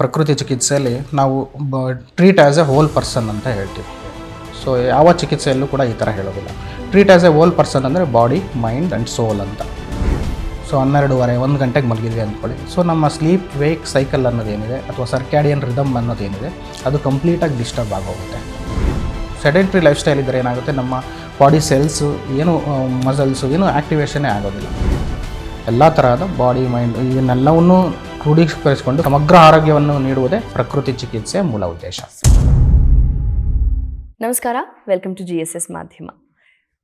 ಪ್ರಕೃತಿ ಚಿಕಿತ್ಸೆಯಲ್ಲಿ ನಾವು treat as a whole person ಅಂತ ಹೇಳ್ತೀವಿ. ಸೊ ಯಾವ ಚಿಕಿತ್ಸೆಯಲ್ಲೂ ಕೂಡ ಈ ಥರ ಹೇಳೋದಿಲ್ಲ. Treat as a whole person ಅಂದರೆ ಬಾಡಿ ಮೈಂಡ್ ಆ್ಯಂಡ್ ಸೋಲ್ ಅಂತ. ಸೊ ಹನ್ನೆರಡುವರೆ, ಒಂದು ಗಂಟೆಗೆ ಮಲಗಿದ್ವಿ ಅಂದ್ಕೊಳ್ಳಿ. ಸೊ ನಮ್ಮ ಸ್ಲೀಪ್ ವೇಕ್ ಸೈಕಲ್ ಅನ್ನೋದೇನಿದೆ ಅಥವಾ ಸರ್ಕ್ಯಾಡಿಯನ್ ರಿದಮ್ ಅನ್ನೋದೇನಿದೆ ಅದು ಕಂಪ್ಲೀಟಾಗಿ ಡಿಸ್ಟರ್ಬ್ ಆಗೋಗುತ್ತೆ. ಸೆಡೆಂಟ್ರಿ ಲೈಫ್ ಸ್ಟೈಲ್ ಇದ್ದರೆ ಏನಾಗುತ್ತೆ? ನಮ್ಮ ಬಾಡಿ ಸೆಲ್ಸು ಏನು ಮಸಲ್ಸು ಏನು ಆ್ಯಕ್ಟಿವೇಷನೇ ಆಗೋದಿಲ್ಲ. ಎಲ್ಲ ತರಹದ ಬಾಡಿ ಮೈಂಡ್ ಇವನ್ನೆಲ್ಲವನ್ನೂ ಕ್ರೋಢೀಕರಿಸಿಕೊಂಡು ಸಮಗ್ರ ಆರೋಗ್ಯವನ್ನು ನೀಡುವುದೇ ಪ್ರಕೃತಿ ಚಿಕಿತ್ಸೆ ಮೂಲ ಉದ್ದೇಶ. ನಮಸ್ಕಾರ welcome to G S S ಮಾಧ್ಯಮ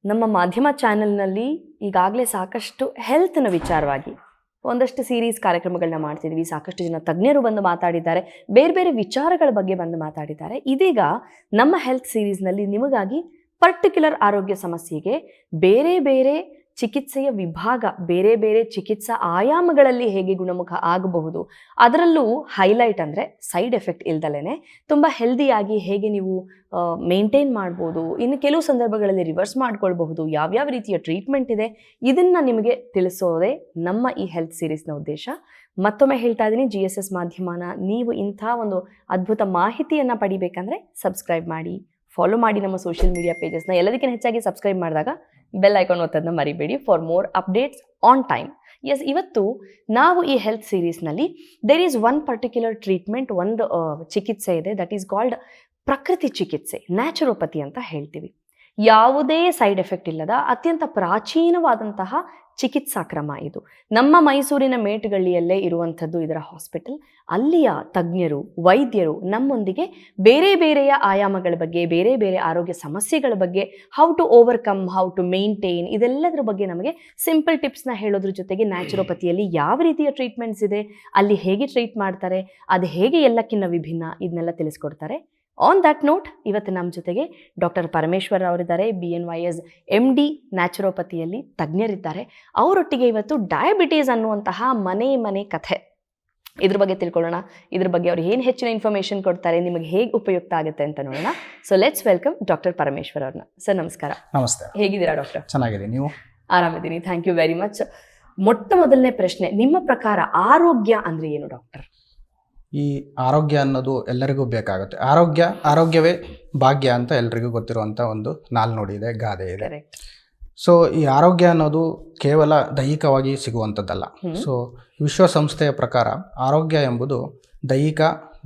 ನಮ್ಮ ಮಾಧ್ಯಮ ಚಾನೆಲ್ನಲ್ಲಿ ಈಗಾಗಲೇ ಸಾಕಷ್ಟು ಹೆಲ್ತ್ನ ವಿಚಾರವಾಗಿ ಒಂದಷ್ಟು ಸೀರೀಸ್ ಕಾರ್ಯಕ್ರಮಗಳನ್ನ ಮಾಡ್ತಿದ್ವಿ. ಸಾಕಷ್ಟು ಜನ ತಜ್ಞರು ಬಂದು ಮಾತಾಡಿದ್ದಾರೆ. ಬೇರೆ ಬೇರೆ ವಿಚಾರಗಳ ಬಗ್ಗೆ ಬಂದು ಮಾತಾಡಿದ್ದಾರೆ. ಇದೀಗ ನಮ್ಮ ಹೆಲ್ತ್ ಸೀರೀಸ್ನಲ್ಲಿ ನಿಮಗಾಗಿ ಪರ್ಟಿಕ್ಯುಲರ್ ಆರೋಗ್ಯ ಸಮಸ್ಯೆಗೆ ಬೇರೆ ಬೇರೆ ಚಿಕಿತ್ಸೆಯ ವಿಭಾಗ ಬೇರೆ ಬೇರೆ ಚಿಕಿತ್ಸಾ ಆಯಾಮಗಳಲ್ಲಿ ಹೇಗೆ ಗುಣಮುಖ ಆಗಬಹುದು, ಅದರಲ್ಲೂ ಹೈಲೈಟ್ ಅಂದರೆ ಸೈಡ್ ಎಫೆಕ್ಟ್ ಇಲ್ದಲೇ ತುಂಬ ಹೆಲ್ದಿಯಾಗಿ ಹೇಗೆ ನೀವು ಮೇಂಟೈನ್ ಮಾಡ್ಬೋದು, ಇನ್ನು ಕೆಲವು ಸಂದರ್ಭಗಳಲ್ಲಿ ರಿವರ್ಸ್ ಮಾಡ್ಕೊಳ್ಬಹುದು, ಯಾವ್ಯಾವ ರೀತಿಯ ಟ್ರೀಟ್ಮೆಂಟ್ ಇದೆ, ಇದನ್ನು ನಿಮಗೆ ತಿಳಿಸೋದೇ ನಮ್ಮ ಈ ಹೆಲ್ತ್ ಸೀರೀಸ್ನ ಉದ್ದೇಶ. ಮತ್ತೊಮ್ಮೆ ಹೇಳ್ತಾ ಇದ್ದೀನಿ ಜಿ ಎಸ್ ಎಸ್ ಮಾಧ್ಯಮನ ನೀವು ಇಂಥ ಒಂದು ಅದ್ಭುತ ಮಾಹಿತಿಯನ್ನು ಪಡಿಬೇಕಂದ್ರೆ ಸಬ್ಸ್ಕ್ರೈಬ್ ಮಾಡಿ. ಫಾಲೋ ಮಾಡಿ ನಮ್ಮ ಸೋಷಿಯಲ್ ಮೀಡಿಯಾ ಪೇಜಸ್ನ ಎಲ್ಲದಕ್ಕಿಂತ ಹೆಚ್ಚಾಗಿ ಸಬ್ಸ್ಕ್ರೈಬ್ ಮಾಡಿದಾಗ ಬೆಲ್ ಐಕಾನ್ ಒತ್ತೋದನ್ನ ಮರಿಬೇಡಿ for more updates on time as ಇವತ್ತು ನಾವು ಈ health ಸೀರೀಸ್ನಲ್ಲಿ there is one particular treatment ಒಂದು ಚಿಕಿತ್ಸೆ ಇದೆ ದಟ್ ಈಸ್ ಕಾಲ್ಡ್ ಪ್ರಕೃತಿ ಚಿಕಿತ್ಸೆ ನ್ಯಾಚುರೋಪತಿ ಅಂತ ಹೇಳ್ತೀವಿ. ಯಾವುದೇ ಸೈಡ್ ಎಫೆಕ್ಟ್ ಇಲ್ಲದ ಅತ್ಯಂತ ಪ್ರಾಚೀನವಾದಂತಹ ಚಿಕಿತ್ಸಾ ಕ್ರಮ ಇದು. ನಮ್ಮ ಮೈಸೂರಿನ ಮೇಟುಗಳ್ಳಿಯಲ್ಲೇ ಇರುವಂಥದ್ದು ಇದರ ಹಾಸ್ಪಿಟಲ್. ಅಲ್ಲಿಯ ತಜ್ಞರು, ವೈದ್ಯರು ನಮ್ಮೊಂದಿಗೆ ಬೇರೆ ಬೇರೆಯ ಆಯಾಮಗಳ ಬಗ್ಗೆ, ಬೇರೆ ಬೇರೆ ಆರೋಗ್ಯ ಸಮಸ್ಯೆಗಳ ಬಗ್ಗೆ how to overcome how to maintain ಇದೆಲ್ಲದರ ಬಗ್ಗೆ ನಮಗೆ ಸಿಂಪಲ್ ಟಿಪ್ಸ್ನ ಹೇಳೋದ್ರ ಜೊತೆಗೆ ನ್ಯಾಚುರೋಪತಿಯಲ್ಲಿ ಯಾವ ರೀತಿಯ ಟ್ರೀಟ್ಮೆಂಟ್ಸ್ ಇದೆ, ಅಲ್ಲಿ ಹೇಗೆ ಟ್ರೀಟ್ ಮಾಡ್ತಾರೆ, ಅದು ಹೇಗೆ ಎಲ್ಲಕ್ಕಿಂತ ವಿಭಿನ್ನ, ಇದನ್ನೆಲ್ಲ ತಿಳಿಸ್ಕೊಡ್ತಾರೆ. ಆನ್ ದಟ್ ನೋಟ್ ಇವತ್ತು ನಮ್ಮ ಜೊತೆಗೆ ಡಾಕ್ಟರ್ ಪರಮೇಶ್ವರ್ ಅವರಿದ್ದಾರೆ. B N Y S M D ನ್ಯಾಚುರೋಪತಿಯಲ್ಲಿ ತಜ್ಞರಿದ್ದಾರೆ. ಅವರೊಟ್ಟಿಗೆ ಇವತ್ತು ಡಯಾಬಿಟೀಸ್ ಅನ್ನುವಂತಹ ಮನೆ ಮನೆ ಕಥೆ. ಇದ್ರ ಬಗ್ಗೆ ತಿಳ್ಕೊಳ್ಳೋಣ. ಇದ್ರ ಬಗ್ಗೆ ಅವ್ರು ಏನು ಹೆಚ್ಚಿನ ಇನ್ಫಾರ್ಮೇಷನ್ ಕೊಡ್ತಾರೆ ನಿಮಗೆ ಹೇಗೆ ಉಪಯುಕ್ತ ಆಗುತ್ತೆ ಅಂತ ನೋಡೋಣ. So let's welcome doctor Parameshwar ಅವ್ರನ್ನ. ಸರ್ ನಮಸ್ಕಾರ. ನಮಸ್ತೆ. ಹೇಗಿದ್ದೀರಾ ಡಾಕ್ಟರ್ ಚೆನ್ನಾಗಿದೆ ನೀವು? ಆರಾಮಿದ್ದೀನಿ. ಥ್ಯಾಂಕ್ ಯು ವೆರಿ ಮಚ್ ಮೊಟ್ಟ ಮೊದಲನೇ ಪ್ರಶ್ನೆ ನಿಮ್ಮ ಪ್ರಕಾರ ಆರೋಗ್ಯ ಅಂದ್ರೆ ಏನು ಡಾಕ್ಟರ್ ಈ ಆರೋಗ್ಯ ಅನ್ನೋದು ಎಲ್ಲರಿಗೂ ಬೇಕಾಗುತ್ತೆ. ಆರೋಗ್ಯ ಆರೋಗ್ಯವೇ ಭಾಗ್ಯ ಅಂತ ಎಲ್ರಿಗೂ ಗೊತ್ತಿರುವಂಥ ಒಂದು ನಾಲ್ನುಡಿ ಇದೆ ಗಾದೆ ಇದೆ. ಸೊ ಈ ಆರೋಗ್ಯ ಅನ್ನೋದು ಕೇವಲ ದೈಹಿಕವಾಗಿ ಸಿಗುವಂಥದ್ದಲ್ಲ. ಸೊ ವಿಶ್ವಸಂಸ್ಥೆಯ ಪ್ರಕಾರ ಆರೋಗ್ಯ ಎಂಬುದು ದೈಹಿಕ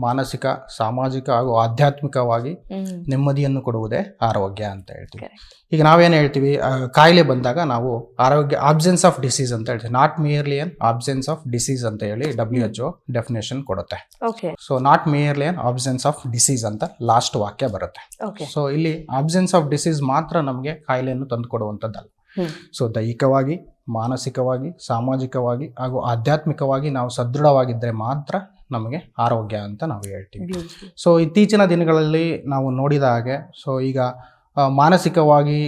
ಮಾನಸಿಕ ಸಾಮಾಜಿಕ ಹಾಗೂ ಆಧ್ಯಾತ್ಮಿಕವಾಗಿ ನೆಮ್ಮದಿಯನ್ನು ಕೊಡುವುದೇ ಆರೋಗ್ಯ ಅಂತ ಹೇಳ್ತೀವಿ. ಈಗ ನಾವೇನು ಹೇಳ್ತೀವಿ ಕಾಯಿಲೆ ಬಂದಾಗ ನಾವು ಆರೋಗ್ಯ ಆಬ್ಸೆನ್ಸ್ ಆಫ್ ಡಿಸೀಸ್ ಅಂತ ಹೇಳ್ತೀವಿ. Not merely an absence of disease ಅಂತ ಹೇಳಿ ಡಬ್ಲ್ಯೂ ಎಚ್ ಒ ಡೆಫಿನೇಷನ್ ಕೊಡುತ್ತೆ. Okay so not merely an absence of disease ಅಂತ ಲಾಸ್ಟ್ ವಾಕ್ಯ ಬರುತ್ತೆ. ಸೊ ಇಲ್ಲಿ ಆಬ್ಸೆನ್ಸ್ ಆಫ್ ಡಿಸೀಸ್ ಮಾತ್ರ ನಮಗೆ ಕಾಯಿಲೆಯನ್ನು ತಂದು ಕೊಡುವಂಥದ್ದಲ್ಲ. ಸೊ ದೈಹಿಕವಾಗಿ ಮಾನಸಿಕವಾಗಿ ಸಾಮಾಜಿಕವಾಗಿ ಹಾಗೂ ಆಧ್ಯಾತ್ಮಿಕವಾಗಿ ನಾವು ಸದೃಢವಾಗಿದ್ದರೆ ಮಾತ್ರ ನಮಗೆ ಆರೋಗ್ಯ ಅಂತ ನಾವು ಹೇಳ್ತೀವಿ. ಸೊ ಇತ್ತೀಚಿನ ದಿನಗಳಲ್ಲಿ ನಾವು ನೋಡಿದ ಹಾಗೆ ಸೊ ಈಗ ಮಾನಸಿಕವಾಗಿ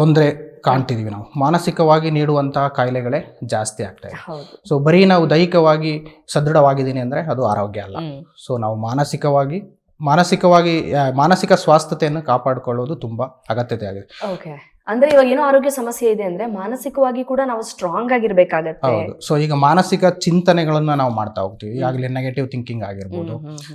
ತೊಂದರೆ ಕಾಣ್ತಿದ್ದೀವಿ ನಾವು. ಮಾನಸಿಕವಾಗಿ ನೀಡುವಂತಹ ಕಾಯಿಲೆಗಳೇ ಜಾಸ್ತಿ ಆಗ್ತಾ ಇದೆ. ಸೊ ಬರೀ ನಾವು ದೈಹಿಕವಾಗಿ ಸದೃಢವಾಗಿದ್ದೀನಿ ಅಂದರೆ ಅದು ಆರೋಗ್ಯ ಅಲ್ಲ. ಸೊ ನಾವು ಮಾನಸಿಕವಾಗಿ ಮಾನಸಿಕವಾಗಿ ಮಾನಸಿಕ ಸ್ವಾಸ್ಥ್ಯತೆಯನ್ನು ಕಾಪಾಡಿಕೊಳ್ಳೋದು ತುಂಬ ಅಗತ್ಯತೆ ಆಗಿದೆ. ಅಂದ್ರೆ ಇವಾಗ ಏನೋ ಆರೋಗ್ಯ ಸಮಸ್ಯೆ ಇದೆ ಅಂದ್ರೆ ಮಾನಸಿಕವಾಗಿ ಕೂಡ ನಾವು ಸ್ಟ್ರಾಂಗ್ ಆಗಿರ್ಬೇಕಾಗತ್ತೆ. ಹೌದು. ಸೊ ಈಗ ಮಾನಸಿಕ ಚಿಂತನೆಗಳನ್ನ ನಾವು ಮಾಡ್ತಾ ಹೋಗ್ತೀವಿ. ಆಗಲಿ ನೆಗೆಟಿವ್ ಥಿಂಕಿಂಗ್ ಆಗಿರ್ಬೋದು.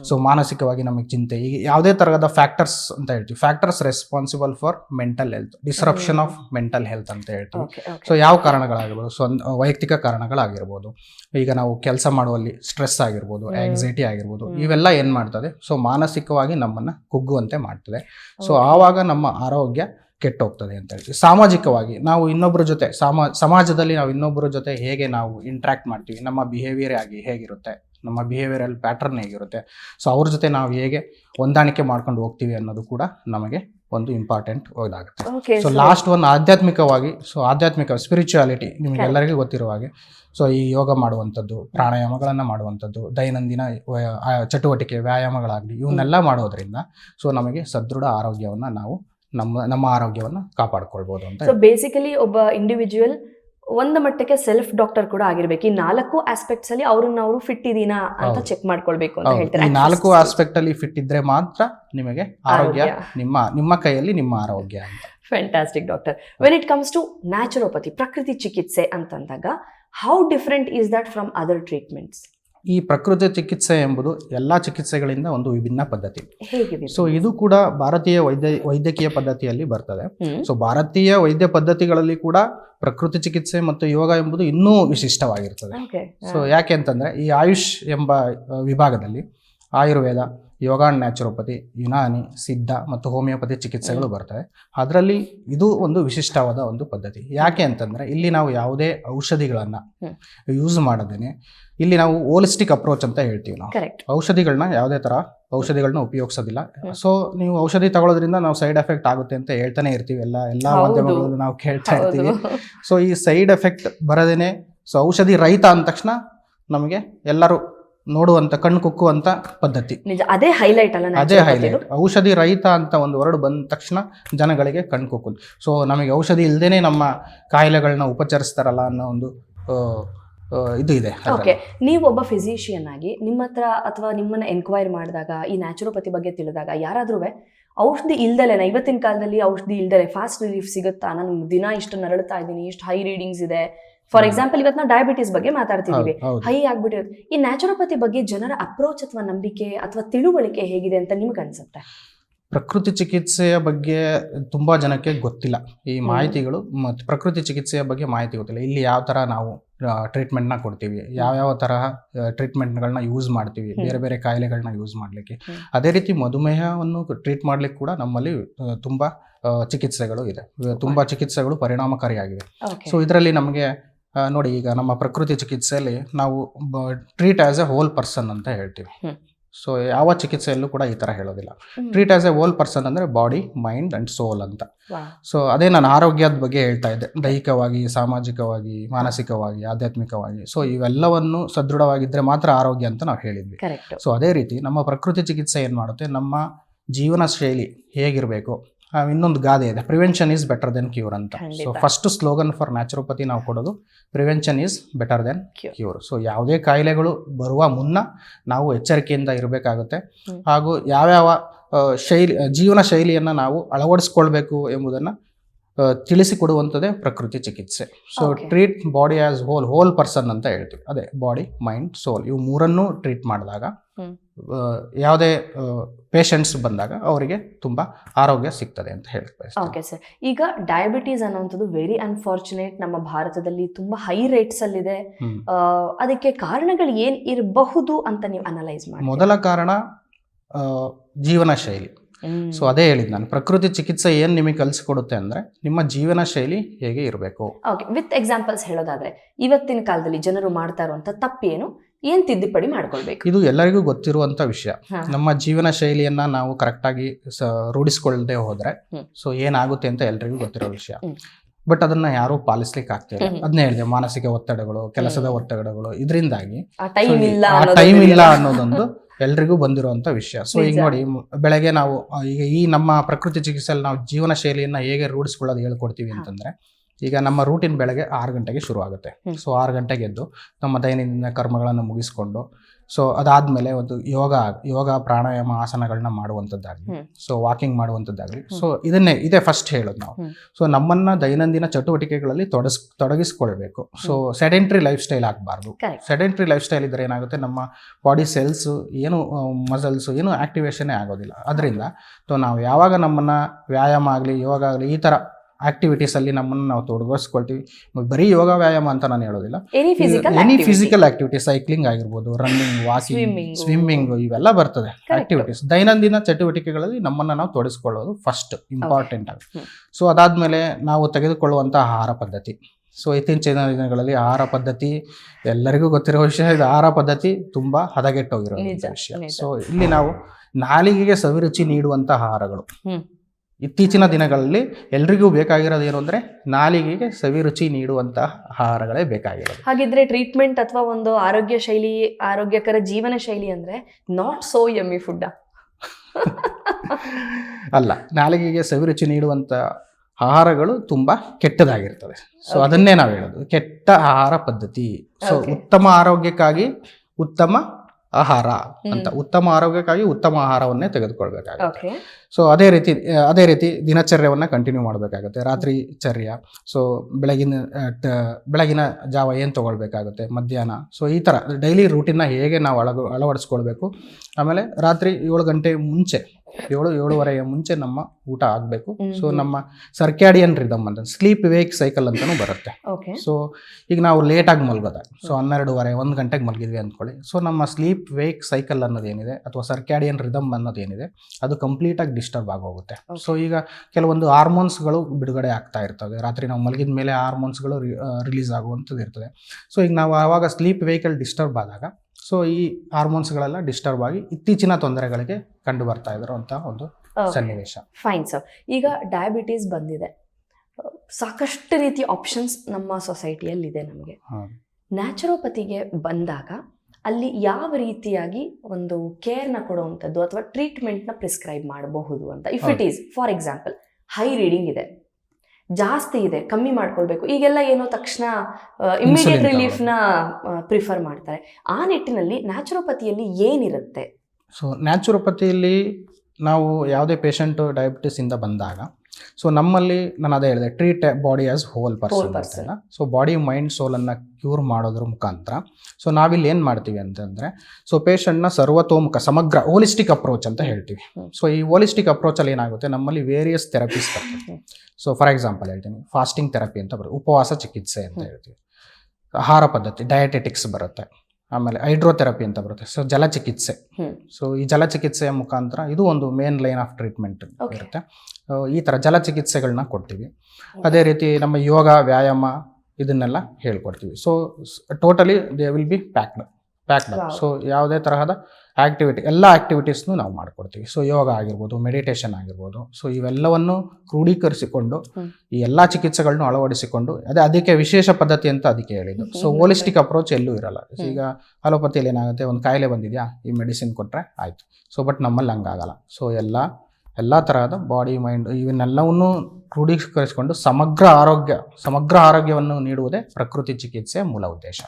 ಸೊ ಮಾನಸಿಕವಾಗಿ ನಮಗೆ ಚಿಂತೆ. ಈಗ ಯಾವುದೇ ತರಹದ ಫ್ಯಾಕ್ಟರ್ಸ್ ಅಂತ ಹೇಳ್ತೀವಿ. Factors responsible for mental health disruption of mental health ಅಂತ ಹೇಳ್ತೀವಿ. ಸೊ ಯಾವ ಕಾರಣಗಳಾಗಿರ್ಬೋದು? ಸೊ ವೈಯಕ್ತಿಕ ಕಾರಣಗಳಾಗಿರ್ಬೋದು. ಈಗ ನಾವು ಕೆಲಸ ಮಾಡುವಲ್ಲಿ ಸ್ಟ್ರೆಸ್ ಆಗಿರ್ಬೋದು. ಆಂಗ್ಸೈಟಿ ಆಗಿರ್ಬೋದು. ಇವೆಲ್ಲ ಏನು ಮಾಡ್ತದೆ? ಸೊ ಮಾನಸಿಕವಾಗಿ ನಮ್ಮನ್ನು ಕುಗ್ಗುವಂತೆ ಮಾಡ್ತದೆ. ಸೊ ಆವಾಗ ನಮ್ಮ ಆರೋಗ್ಯ ಕೆಟ್ಟೋಗ್ತದೆ ಅಂತ ಹೇಳ್ತೀವಿ. ಸಾಮಾಜಿಕವಾಗಿ ನಾವು ಇನ್ನೊಬ್ಬರ ಜೊತೆ ಸಾಮಾ ಸಮಾಜದಲ್ಲಿ ನಾವು ಇನ್ನೊಬ್ಬರ ಜೊತೆ ಹೇಗೆ ನಾವು ಇಂಟ್ರ್ಯಾಕ್ಟ್ ಮಾಡ್ತೀವಿ ನಮ್ಮ ಬಿಹೇವಿಯರ್ ಆಗಿ ಹೇಗಿರುತ್ತೆ ನಮ್ಮ ಬಿಹೇವಿಯರಲ್ ಪ್ಯಾಟರ್ನ್ ಹೇಗಿರುತ್ತೆ ಸೊ ಅವ್ರ ಜೊತೆ ನಾವು ಹೇಗೆ ಹೊಂದಾಣಿಕೆ ಮಾಡ್ಕೊಂಡು ಹೋಗ್ತೀವಿ ಅನ್ನೋದು ಕೂಡ ನಮಗೆ ಒಂದು ಇಂಪಾರ್ಟೆಂಟ್ ಇದಾಗುತ್ತೆ. ಸೊ ಲಾಸ್ಟ್ ಒಂದು ಆಧ್ಯಾತ್ಮಿಕವಾಗಿ ಸೊ ಆಧ್ಯಾತ್ಮಿಕ ಸ್ಪಿರಿಚುಯಾಲಿಟಿ ನಿಮಗೆಲ್ಲರಿಗೂ ಗೊತ್ತಿರುವ ಹಾಗೆ ಸೊ ಈ ಯೋಗ ಮಾಡುವಂಥದ್ದು ಪ್ರಾಣಾಯಾಮಗಳನ್ನು ಮಾಡುವಂಥದ್ದು ದೈನಂದಿನ ಚಟುವಟಿಕೆ ವ್ಯಾಯಾಮಗಳಾಗಲಿ ಇವನ್ನೆಲ್ಲ ಮಾಡೋದ್ರಿಂದ ಸೊ ನಮಗೆ ಸದೃಢ ಆರೋಗ್ಯವನ್ನು ನಾವು ನಮ್ಮ ನಮ್ಮ ಆರೋಗ್ಯವನ್ನು ಕಾಪಾಡ್ಕೊಳ್ಬೋದು ಅಂತ ಸೊ ಬೇಸಿಕಲಿ ಒಬ್ಬ ಇಂಡಿವಿಜುವಲ್ ಒಂದು ಮಟ್ಟಕ್ಕೆ ಸೆಲ್ಫ್ ಡಾಕ್ಟರ್ ಕೂಡ ಆಗಿರ್ಬೇಕು. ಈ ನಾಲ್ಕು ಆಸ್ಪೆಕ್ಟ್ಸ್ ಅಲ್ಲಿ ಅವ್ರನ್ನ ಅವರು ಫಿಟ್ ಇದೀನಾ ಅಂತ ಚೆಕ್ ಮಾಡ್ಕೊಳ್ಬೇಕು ಅಂತ ಹೇಳ್ತಾರೆ. ಈ ನಾಲ್ಕು ಆಸ್ಪೆಕ್ಟ್ ಅಲ್ಲಿ ಫಿಟ್ ಇದ್ರೆ ಮಾತ್ರ ನಿಮಗೆ ಆರೋಗ್ಯ. ನಿಮ್ಮ ನಿಮ್ಮ ಕೈಯಲ್ಲಿ ನಿಮ್ಮ ಆರೋಗ್ಯ ಅಂತ. Fantastic doctor when it comes to naturopathy ಪ್ರಕೃತಿ ಚಿಕಿತ್ಸೆ ಅಂತಂದಾಗ how different is that from other treatments ಈ ಪ್ರಕೃತಿ ಚಿಕಿತ್ಸೆ ಎಂಬುದು ಎಲ್ಲ ಚಿಕಿತ್ಸೆಗಳಿಂದ ಒಂದು ವಿಭಿನ್ನ ಪದ್ಧತಿ ಸೊ ಇದು ಕೂಡ ಭಾರತೀಯ ವೈದ್ಯ ವೈದ್ಯಕೀಯ ಪದ್ಧತಿಯಲ್ಲಿ ಬರ್ತದೆ. ಸೊ ಭಾರತೀಯ ವೈದ್ಯ ಪದ್ಧತಿಗಳಲ್ಲಿ ಕೂಡ ಪ್ರಕೃತಿ ಚಿಕಿತ್ಸೆ ಮತ್ತು ಯೋಗ ಎಂಬುದು ಇನ್ನೂ ವಿಶಿಷ್ಟವಾಗಿರ್ತದೆ. ಸೊ ಯಾಕೆ ಅಂತಂದ್ರೆ ಈ ಆಯುಷ್ ಎಂಬ ವಿಭಾಗದಲ್ಲಿ ಆಯುರ್ವೇದ ಯೋಗ ಆ್ಯಂಡ್ ನ್ಯಾಚುರೋಪತಿ ಯುನಾನಿ ಸಿದ್ಧ ಮತ್ತು ಹೋಮಿಯೋಪತಿ ಚಿಕಿತ್ಸೆಗಳು ಬರ್ತವೆ. ಅದರಲ್ಲಿ ಇದು ಒಂದು ವಿಶಿಷ್ಟವಾದ ಒಂದು ಪದ್ಧತಿ. ಯಾಕೆ ಅಂತಂದರೆ ಇಲ್ಲಿ ನಾವು ಯಾವುದೇ ಔಷಧಿಗಳನ್ನು ಯೂಸ್ ಮಾಡದೇನೆ. ಇಲ್ಲಿ ನಾವು ಹೋಲಿಸ್ಟಿಕ್ ಅಪ್ರೋಚ್ ಅಂತ ಹೇಳ್ತೀವಿ ನಾವು. ಔಷಧಿಗಳನ್ನ ಯಾವುದೇ ಥರ ಔಷಧಿಗಳನ್ನ ಉಪಯೋಗಿಸೋದಿಲ್ಲ. ಸೊ ನೀವು ಔಷಧಿ ತಗೊಳ್ಳೋದ್ರಿಂದ ನಾವು ಸೈಡ್ ಎಫೆಕ್ಟ್ ಆಗುತ್ತೆ ಅಂತ ಹೇಳ್ತಾನೆ ಇರ್ತೀವಿ ಎಲ್ಲ ಎಲ್ಲ ಹೌದು. ಮಾಧ್ಯಮಗಳಲ್ಲೂ ನಾವು ಕೇಳ್ತಾ ಇರ್ತೀವಿ. ಸೊ ಈ ಸೈಡ್ ಎಫೆಕ್ಟ್ ಬರದೇನೆ ಸೊ ಔಷಧಿ ರಹಿತ ಅಂದ ತಕ್ಷಣ ನಮಗೆ ಎಲ್ಲರೂ ನೋಡುವಂತ ಕಣ್ಣು ಕುಕ್ಕುವಂತ ಪದ್ಧತಿ. ನಿಜ ಅದೇ ಹೈಲೈಟ್ ಅಲ್ಲ ಅದೇ ಹೈಲೈಟ್ ಔಷಧಿ ರಹಿತ ಅಂತ ಒಂದು ವರ್ಡ್ ಬಂದ ತಕ್ಷಣ ಜನಗಳಿಗೆ ಕಣ್ಣು ಕುಕ್ಕುದು. ಸೊ ನಮಗೆ ಔಷಧಿ ಇಲ್ಲದೇನೆ ನಮ್ಮ ಕಾಯಿಲೆಗಳನ್ನ ಉಪಚರಿಸ್ತಾರಲ್ಲ ಅನ್ನೋ ಒಂದು ಇದು ಇದೆ ಓಕೆ ನೀವು ಒಬ್ಬ ಫಿಸಿಷಿಯನ್ ಆಗಿ ನಿಮ್ಮ ಹತ್ರ ಅಥವಾ ನಿಮ್ಮನ್ನ ಎನ್ಕ್ವೈರ್ ಮಾಡಿದಾಗ ಈ ನ್ಯಾಚುರೋಪತಿ ಬಗ್ಗೆ ತಿಳಿದಾಗ ಯಾರಾದ್ರೂ ಔಷಧಿ ಇಲ್ದಲೆ ಇವತ್ತಿನ ಕಾಲದಲ್ಲಿ ಔಷಧಿ ಇಲ್ದಲೆ ಫಾಸ್ಟ್ ರಿಲೀಫ್ ಸಿಗುತ್ತಾ? ನಾನು ದಿನ ಇಷ್ಟು ನರಳುತ್ತಾ ಇದ್ದೀನಿ ಇಷ್ಟು ಹೈ ರೀಡಿಂಗ್ಸ್ ಇದೆ ಫಾರ್. ಎಕ್ಸಾಂಪಲ್ ಇವತ್ತು ನಾವು ಡಯಾಬಿಟಿಸ್ ಬಗ್ಗೆ ಮಾತಾಡ್ತಿದೀವಿ. ಹೈ ಆಗ್ಬಿಟ್ಟಿರುತ್ತೆ. ಈ ನ್ಯಾಚುರೋಪತಿ ಬಗ್ಗೆ ಜನರ ಅಪ್ರೋಚ್ ಅಥವಾ ನಂಬಿಕೆ ಅಥವಾ ತಿಳುವಳಿಕೆ ಹೇಗಿದೆ ಅಂತ ನಿಮ್ಗೆ ಅನ್ಸುತ್ತೆ? ಪ್ರಕೃತಿ ಚಿಕಿತ್ಸೆಯ ಬಗ್ಗೆ ತುಂಬಾ ಜನಕ್ಕೆ ಗೊತ್ತಿಲ್ಲ. ಈ ಮಾಹಿತಿಗಳು ಮತ್ತು ಪ್ರಕೃತಿ ಚಿಕಿತ್ಸೆಯ ಬಗ್ಗೆ ಮಾಹಿತಿ ಗೊತ್ತಿಲ್ಲ. ಇಲ್ಲಿ ಯಾವ ಥರ ನಾವು ಟ್ರೀಟ್ಮೆಂಟ್ನ ಕೊಡ್ತೀವಿ ಯಾವ್ಯಾವ ತರಹ ಟ್ರೀಟ್ಮೆಂಟ್ಗಳನ್ನ ಯೂಸ್ ಮಾಡ್ತೀವಿ. ಬೇರೆ ಬೇರೆ ಕಾಯಿಲೆಗಳನ್ನ ಯೂಸ್ ಮಾಡಲಿಕ್ಕೆ. ಅದೇ ರೀತಿ ಮಧುಮೇಹವನ್ನು ಟ್ರೀಟ್ ಮಾಡ್ಲಿಕ್ಕೆ ಕೂಡ ನಮ್ಮಲ್ಲಿ ತುಂಬ ಚಿಕಿತ್ಸೆಗಳು ಇದೆ. ತುಂಬಾ ಚಿಕಿತ್ಸೆಗಳು ಪರಿಣಾಮಕಾರಿಯಾಗಿವೆ. ಸೊ ಇದರಲ್ಲಿ ನಮಗೆ ನೋಡಿ ಈಗ ನಮ್ಮ ಪ್ರಕೃತಿ ಚಿಕಿತ್ಸೆಯಲ್ಲಿ ನಾವು treat as a whole person ಅಂತ ಹೇಳ್ತೀವಿ. ಸೊ ಯಾವ ಚಿಕಿತ್ಸೆಯಲ್ಲೂ ಕೂಡ ಈ ಥರ ಹೇಳೋದಿಲ್ಲ. Treat as a whole person ಅಂದರೆ ಬಾಡಿ ಮೈಂಡ್ ಆ್ಯಂಡ್ ಸೋಲ್ ಅಂತ. ಸೊ ಅದೇ ನಾನು ಆರೋಗ್ಯದ ಬಗ್ಗೆ ಹೇಳ್ತಾ ಇದ್ದೆ. ದೈಹಿಕವಾಗಿ ಸಾಮಾಜಿಕವಾಗಿ ಮಾನಸಿಕವಾಗಿ ಆಧ್ಯಾತ್ಮಿಕವಾಗಿ. ಸೊ ಇವೆಲ್ಲವನ್ನು ಸದೃಢವಾಗಿದ್ದರೆ ಮಾತ್ರ ಆರೋಗ್ಯ ಅಂತ ನಾವು ಹೇಳಿದ್ವಿ. ಸೊ ಅದೇ ರೀತಿ ನಮ್ಮ ಪ್ರಕೃತಿ ಚಿಕಿತ್ಸೆ ಏನು ಮಾಡುತ್ತೆ? ನಮ್ಮ ಜೀವನ ಶೈಲಿ ಹೇಗಿರಬೇಕು? ಇನ್ನೊಂದು ಗಾದೆ ಇದೆ. Prevention is better than cure ಅಂತ. So. First slogan for naturopathy ನಾವು ಕೊಡೋದು prevention is better than. Cure so ಯಾವುದೇ ಕಾಯಿಲೆಗಳು ಬರುವ ಮುನ್ನ ನಾವು ಎಚ್ಚರಿಕೆಯಿಂದ ಇರಬೇಕಾಗುತ್ತೆ. ಹಾಗೂ ಯಾವ್ಯಾವ ಶೈಲಿ ಜೀವನ ಶೈಲಿಯನ್ನು ನಾವು ಅಳವಡಿಸ್ಕೊಳ್ಬೇಕು ಎಂಬುದನ್ನು ತಿಳಿಸಿಕೊಡುವಂಥದ್ದೇ ಪ್ರಕೃತಿ ಚಿಕಿತ್ಸೆ. So treat body as whole whole person ಅಂತ ಹೇಳ್ತೀವಿ. ಅದೇ ಬಾಡಿ ಮೈಂಡ್ ಸೋಲ್ ಇವು ಮೂರನ್ನೂ ಟ್ರೀಟ್ ಮಾಡಿದಾಗ ಯಾವುದೇ ಪೇಷಂಟ್ಸ್ ಬಂದಾಗ ಅವರಿಗೆ ತುಂಬ ಆರೋಗ್ಯ ಸಿಗ್ತದೆ ಅಂತ ಹೇಳ್ತಾರೆ ಓಕೆ ಸರ್ ಈಗ ಡಯಾಬಿಟೀಸ್ ಅನ್ನುವಂಥದ್ದು ವೆರಿ ಅನ್ಫಾರ್ಚುನೇಟ್ ನಮ್ಮ ಭಾರತದಲ್ಲಿ ತುಂಬ ಹೈ ರೇಟ್ಸ್ ಅಲ್ಲಿದೆ. ಅದಕ್ಕೆ ಕಾರಣಗಳು ಏನ್ ಇರಬಹುದು ಅಂತ ನೀವು ಅನಲೈಸ್ ಮಾಡಿ ಮೊದಲ ಕಾರಣ ಜೀವನ ಶೈಲಿ. ಸೊ ಅದೇ ಹೇಳಿದ್ ನಾನು. ಪ್ರಕೃತಿ ಚಿಕಿತ್ಸೆ ಏನು ನಿಮಗೆ ಕಲಿಸ್ಕೊಡುತ್ತೆ ಅಂದ್ರೆ ನಿಮ್ಮ ಜೀವನ ಶೈಲಿ ಹೇಗೆ ಇರಬೇಕು? ಓಕೆ ವಿತ್ ಎಕ್ಸಾಂಪಲ್ಸ್ ಹೇಳೋದಾದ್ರೆ ಇವತ್ತಿನ ಕಾಲದಲ್ಲಿ ಜನರು ಮಾಡ್ತಾ ಇರುವಂತ ತಪ್ಪೇನು? ಏನ್ ತಿದ್ದುಪಡಿ ಮಾಡ್ಕೊಳ್ಬೇಕು? ಇದು ಎಲ್ಲರಿಗೂ ಗೊತ್ತಿರುವಂಥ ವಿಷಯ. ನಮ್ಮ ಜೀವನ ಶೈಲಿಯನ್ನು ನಾವು ಕರೆಕ್ಟಾಗಿ ರೂಢಿಸ್ಕೊಳ್ಳದೆ ಹೋದರೆ ಸೊ ಏನಾಗುತ್ತೆ ಅಂತ ಎಲ್ರಿಗೂ ಗೊತ್ತಿರೋ ವಿಷಯ. ಬಟ್ ಅದನ್ನ ಯಾರು ಪಾಲಿಸ್ಲಿಕ್ಕೆ ಆಗ್ತಿಲ್ಲ. ಅದನ್ನೇ ಹೇಳಿದೆ ಮಾನಸಿಕ ಒತ್ತಡಗಳು ಕೆಲಸದ ಒತ್ತಡಗಳು ಇದರಿಂದಾಗಿ ಟೈಮ್ ಇಲ್ಲ. ಅನ್ನೋದೊಂದು ಎಲ್ರಿಗೂ ಬಂದಿರುವಂತ ವಿಷಯ. ಸೊ ಈಗ ನೋಡಿ ಬೆಳಗ್ಗೆ ನಾವು ಈಗ ಈ ನಮ್ಮ ಪ್ರಕೃತಿ ಚಿಕಿತ್ಸೆಯಲ್ಲಿ ನಾವು ಜೀವನ ಶೈಲಿಯನ್ನ ಹೇಗೆ ರೂಢಿಸ್ಕೊಳ್ಳೋದು ಹೇಳ್ಕೊಡ್ತೀವಿ. ಅಂತಂದ್ರೆ ಈಗ ನಮ್ಮ ರೂಟೀನ್ ಬೆಳಗ್ಗೆ ಆರು ಗಂಟೆಗೆ ಶುರು ಆಗುತ್ತೆ. ಸೊ ಆರು ಗಂಟೆಗೆ ಎದ್ದು ನಮ್ಮ ದೈನಂದಿನ ಕರ್ಮಗಳನ್ನು ಮುಗಿಸ್ಕೊಂಡು ಸೊ ಅದಾದ್ಮೇಲೆ ಒಂದು ಯೋಗ ಯೋಗ ಪ್ರಾಣಾಯಾಮ ಆಸನಗಳನ್ನ ಮಾಡುವಂಥದ್ದಾಗಲಿ. ಸೊ ವಾಕಿಂಗ್ ಮಾಡುವಂಥದ್ದಾಗಲಿ ಸೊ ಇದನ್ನೇ ಇದೇ ಫಸ್ಟ್ ಹೇಳೋದು ನಾವು. ಸೊ ನಮ್ಮನ್ನ ದೈನಂದಿನ ಚಟುವಟಿಕೆಗಳಲ್ಲಿ ತೊಡಸ್ ತೊಡಗಿಸ್ಕೊಳ್ಬೇಕು ಸೊ ಸೆಡೆಂಟ್ರಿ ಲೈಫ್ ಸ್ಟೈಲ್ ಆಗಬಾರ್ದು. ಸೆಡೆಂಟ್ರಿ ಲೈಫ್ ಸ್ಟೈಲ್ ಇದ್ರೆ ಏನಾಗುತ್ತೆ ನಮ್ಮ ಬಾಡಿ ಸೆಲ್ಸ್ ಏನು ಮಸಲ್ಸ್ ಏನು ಆಕ್ಟಿವೇಶನ್ನೇ ಆಗೋದಿಲ್ಲ ಅದರಿಂದ ಸೊ ನಾವು ಯಾವಾಗ ನಮ್ಮನ್ನ ವ್ಯಾಯಾಮ ಆಗಲಿ ಯೋಗ ಆಗಲಿ ಈ ಥರ ಆಕ್ಟಿವಿಟೀಸಲ್ಲಿ ನಮ್ಮನ್ನು ನಾವು ತೊಡಗಿಸ್ಕೊಳ್ತೀವಿ. ಬರೀ ಯೋಗ ವ್ಯಾಯಾಮ ಅಂತ ನಾನು ಹೇಳೋದಿಲ್ಲ. Any physical any physical activity cycling ಆಗಿರ್ಬೋದು ರನ್ನಿಂಗ್ ವಾಕಿಂಗ್. ಸ್ವಿಮ್ಮಿಂಗ್ ಇವೆಲ್ಲ ಬರ್ತದೆ. ಆಕ್ಟಿವಿಟೀಸ್ ದೈನಂದಿನ ಚಟುವಟಿಕೆಗಳಲ್ಲಿ ನಮ್ಮನ್ನು ನಾವು ತೊಡಗಿಸ್ಕೊಳ್ಳೋದು ಫಸ್ಟ್ ಇಂಪಾರ್ಟೆಂಟ್ ಆಗಿ. ಸೊ ಅದಾದ್ಮೇಲೆ ನಾವು ತೆಗೆದುಕೊಳ್ಳುವಂಥ ಆಹಾರ ಪದ್ಧತಿ. ಸೊ ಇತ್ತೀಚಿನ ದಿನಗಳಲ್ಲಿ ಆಹಾರ ಪದ್ಧತಿ ಎಲ್ಲರಿಗೂ ಗೊತ್ತಿರೋ ವಿಷಯ ಇದು ಆಹಾರ ಪದ್ಧತಿ ತುಂಬ ಹದಗೆಟ್ಟೋಗಿರೋ ವಿಷಯ. ಸೊ ಇಲ್ಲಿ ನಾವು ನಾಲಿಗೆಗೆ ಸವಿರುಚಿ ನೀಡುವಂಥ ಆಹಾರಗಳು. ಇತ್ತೀಚಿನ ದಿನಗಳಲ್ಲಿ ಎಲ್ರಿಗೂ ಬೇಕಾಗಿರೋದು ಏನು ಅಂದರೆ ನಾಲಿಗೆಗೆ ಸವಿರುಚಿ ನೀಡುವಂತಹ ಆಹಾರಗಳೇ ಬೇಕಾಗಿರೋದು. ಹಾಗಿದ್ರೆ ಟ್ರೀಟ್ಮೆಂಟ್ ಅಥವಾ ಒಂದು ಆರೋಗ್ಯ ಶೈಲಿ ಆರೋಗ್ಯಕರ ಜೀವನ ಶೈಲಿ ಅಂದರೆ ನಾಟ್ ಸೋ ಯಮ್ಮಿ ಫುಡ್ ಅಲ್ಲ ನಾಲಿಗೆಗೆ ಸವಿರುಚಿ ನೀಡುವಂಥ ಆಹಾರಗಳು ತುಂಬ ಕೆಟ್ಟದಾಗಿರ್ತದೆ. ಸೊ. ಅದನ್ನೇ ನಾವು ಹೇಳೋದು. ಕೆಟ್ಟ ಆಹಾರ ಪದ್ಧತಿ. ಸೊ. ಉತ್ತಮ ಆರೋಗ್ಯಕ್ಕಾಗಿ ಉತ್ತಮ ಆಹಾರ ಅಂತ. ಉತ್ತಮ ಆರೋಗ್ಯಕ್ಕಾಗಿ ಉತ್ತಮ ಆಹಾರವನ್ನೇ ತೆಗೆದುಕೊಳ್ಬೇಕಾಗುತ್ತೆ. ಸೊ ಅದೇ ರೀತಿ ಅದೇ ರೀತಿ ದಿನಚರ್ಯವನ್ನು ಕಂಟಿನ್ಯೂ ಮಾಡಬೇಕಾಗುತ್ತೆ. ರಾತ್ರಿ ಚರ್ಯ. ಸೊ ಬೆಳಗಿನ ಬೆಳಗಿನ ಜಾವ ಏನು ತೊಗೊಳ್ಬೇಕಾಗುತ್ತೆ? ಮಧ್ಯಾಹ್ನ. ಸೊ ಈ ಥರ. ಡೈಲಿ ರೂಟೀನ್ನ ಹೇಗೆ ನಾವು ಅಳಗ, ಅಳವಡಿಸ್ಕೊಳ್ಬೇಕು? ಆಮೇಲೆ ರಾತ್ರಿ ಏಳು ಗಂಟೆ ಮುಂಚೆ ಏಳು ಏಳುವರೆಯ ಮುಂಚೆ ನಮ್ಮ ಊಟ ಆಗಬೇಕು. ಸೊ ನಮ್ಮ ಸರ್ಕ್ಯಾಡಿಯನ್ ರಿದಮ್ ಅಂತ ಸ್ಲೀಪ್ ವೇಕ್ ಸೈಕಲ್ ಅಂತಲೂ ಬರುತ್ತೆ. ಸೊ ಈಗ ನಾವು ಲೇಟಾಗಿ ಮಲ್ಗೋದಾಗ ಸೊ ಹನ್ನೆರಡುವರೆ ಒಂದು ಗಂಟೆಗೆ ಮಲಗಿದ್ವಿ ಅಂದ್ಕೊಳ್ಳಿ ಸೊ ನಮ್ಮ ಸ್ಲೀಪ್ ವೇಕ್ ಸೈಕಲ್ ಅನ್ನೋದೇನಿದೆ ಅಥವಾ ಸರ್ಕ್ಯಾಡಿಯನ್ ರಿದಮ್ ಅನ್ನೋದೇನಿದೆ ಅದು ಕಂಪ್ಲೀಟಾಗಿ ಡಿಸ್ಟರ್ಬ್ ಆಗೋಗುತ್ತೆ ಸೊ ಈಗ ಕೆಲವೊಂದು ಹಾರ್ಮೋನ್ಸ್ಗಳು ಬಿಡುಗಡೆ ಆಗ್ತಾ ಇರ್ತವೆ. ರಾತ್ರಿ ನಾವು ಮಲಗಿದ ಮೇಲೆ ಹಾರ್ಮೋನ್ಸ್ಗಳು ರಿಲೀಸ್ ಆಗುವಂಥದ್ದು ಇರ್ತದೆ. ಸೊ ಈಗ ನಾವು ಆವಾಗ ಸ್ಲೀಪ್ ವೆಹಿಕಲ್ ಡಿಸ್ಟರ್ಬ್ ಆದಾಗ ಸೊ ಈ ಹಾರ್ಮೋನ್ಸ್ಗಳೆಲ್ಲ ಡಿಸ್ಟರ್ಬ್ ಆಗಿ ಇತ್ತೀಚಿನ ತೊಂದರೆಗಳಿಗೆ ಕಂಡು ಬರ್ತಾ ಇದ್ರಂತ ಒಂದು ಸನ್ನಿವೇಶ. ಫೈನ್ ಸರ್ ಈಗ ಡಯಾಬಿಟೀಸ್ ಬಂದಿದೆ. ಸಾಕಷ್ಟು ರೀತಿಯ ಆಪ್ಷನ್ಸ್ ನಮ್ಮ ಸೊಸೈಟಿಯಲ್ಲಿದೆ ನಮಗೆ. ಹ್ಮ್. ನ್ಯಾಚುರೋಪತಿಗೆ ಬಂದಾಗ ಅಲ್ಲಿ ಯಾವ ರೀತಿಯಾಗಿ ಒಂದು ಕೇರ್ನ ಕೊಡುವಂಥದ್ದು ಅಥವಾ ಟ್ರೀಟ್ಮೆಂಟ್ನ ಪ್ರಿಸ್ಕ್ರೈಬ್ ಮಾಡಬಹುದು ಅಂತ if it is for example high reading ಇದೆ. ಜಾಸ್ತಿ ಇದೆ ಕಮ್ಮಿ ಮಾಡ್ಕೊಳ್ಬೇಕು. ಈಗೆಲ್ಲ ಏನೋ ತಕ್ಷಣ ಇಮಿಡಿಯೇಟ್ ರಿಲೀಫ್ ರಿಲೀಫ್ನ ಪ್ರಿಫರ್ ಮಾಡ್ತಾರೆ. ಆ ನಿಟ್ಟಿನಲ್ಲಿ ನ್ಯಾಚುರೋಪತಿಯಲ್ಲಿ ಏನಿರುತ್ತೆ? ಸೊ ನ್ಯಾಚುರೋಪತಿಯಲ್ಲಿ ನಾವು ಯಾವುದೇ ಪೇಷಂಟು ಡಯಾಬಿಟಿಸಿಂದ ಬಂದಾಗ ಸೊ ನಮ್ಮಲ್ಲಿ ನಾನು ಅದೇ ಹೇಳಿದೆ treat body as whole person so body mind ಸೋಲನ್ನು ಕ್ಯೂರ್ ಮಾಡೋದ್ರ ಮುಖಾಂತರ. ಸೊ ನಾವಿಲ್ಲಿ ಏನು ಮಾಡ್ತೀವಿ ಅಂತಂದರೆ ಸೊ ಪೇಷಂಟ್ನ ಸರ್ವತೋಮುಖ ಸಮಗ್ರ ಹೋಲಿಸ್ಟಿಕ್ ಅಪ್ರೋಚ್ ಅಂತ ಹೇಳ್ತೀವಿ. ಸೊ ಈ ಹೋಲಿಸ್ಟಿಕ್ ಅಪ್ರೋಚಲ್ಲಿ ಏನಾಗುತ್ತೆ ನಮ್ಮಲ್ಲಿ ವೇರಿಯಸ್ ಥೆರಪೀಸ್ ಬರ್ತದೆ. ಹ್ಮ್. ಸೊ ಫಾರ್ ಎಕ್ಸಾಂಪಲ್ ಹೇಳ್ತೀನಿ ಫಾಸ್ಟಿಂಗ್ ಥೆರಪಿ ಅಂತ ಬರುತ್ತೆ ಉಪವಾಸ ಚಿಕಿತ್ಸೆ ಅಂತ ಹೇಳ್ತೀವಿ. ಆಹಾರ ಪದ್ಧತಿ ಡಯಟೆಟಿಕ್ಸ್ ಬರುತ್ತೆ. ಆಮೇಲೆ ಹೈಡ್ರೋಥೆರಪಿ ಅಂತ ಬರುತ್ತೆ ಸೊ ಜಲಚಿಕಿತ್ಸೆ. ಸೊ ಈ ಜಲಚಿಕಿತ್ಸೆಯ ಮುಖಾಂತರ ಇದು ಒಂದು ಮೇನ್ ಲೈನ್ ಆಫ್ ಟ್ರೀಟ್ಮೆಂಟ್ ಇರುತ್ತೆ. ಈ ಥರ ಜಲಚಿಕಿತ್ಸೆಗಳನ್ನ ಕೊಡ್ತೀವಿ. ಅದೇ ರೀತಿ ನಮ್ಮ ಯೋಗ ವ್ಯಾಯಾಮ ಇದನ್ನೆಲ್ಲ ಹೇಳ್ಕೊಡ್ತೀವಿ. So totally they will be packed packed. So ಯಾವುದೇ ತರಹದ ಆ್ಯಕ್ಟಿವಿಟಿ ಎಲ್ಲ ಆ್ಯಕ್ಟಿವಿಟೀಸ್ನು ನಾವು ಮಾಡಿಕೊಡ್ತೀವಿ. ಸೊ ಯೋಗ ಆಗಿರ್ಬೋದು ಮೆಡಿಟೇಷನ್ ಆಗಿರ್ಬೋದು. ಸೊ ಇವೆಲ್ಲವನ್ನು ಕ್ರೋಢೀಕರಿಸಿಕೊಂಡು. ಈ ಎಲ್ಲ ಚಿಕಿತ್ಸೆಗಳನ್ನು ಅಳವಡಿಸಿಕೊಂಡು ಅದೇ ಅದಕ್ಕೆ ವಿಶೇಷ ಪದ್ಧತಿ ಅಂತ ಅದಕ್ಕೆ ಹೇಳಿದ್ದು. ಸೊ. ಹೋಲಿಸ್ಟಿಕ್ ಅಪ್ರೋಚ್ ಎಲ್ಲೂ ಇರಲ್ಲ. ಈಗ ಅಲೋಪತಿಯಲ್ಲಿ ಏನಾಗುತ್ತೆ ಒಂದು ಕಾಯಿಲೆ ಬಂದಿದೆಯಾ ಈ ಮೆಡಿಸಿನ್ ಕೊಟ್ಟರೆ ಆಯಿತು. ಸೊ ಬಟ್ ನಮ್ಮಲ್ಲಿ ಹಂಗಾಗಲ್ಲ. ಸೊ ಎಲ್ಲ ಎಲ್ಲ ತರಹದ ಬಾಡಿ ಮೈಂಡ್ ಇವನ್ನೆಲ್ಲವನ್ನು ಕ್ರೋಢೀಕರಿಸಿಕೊಂಡು ಸಮಗ್ರ ಆರೋಗ್ಯ, ಸಮಗ್ರ ಆರೋಗ್ಯವನ್ನು ನೀಡುವುದೇ ಪ್ರಕೃತಿ ಚಿಕಿತ್ಸೆಯ ಮೂಲ ಉದ್ದೇಶ.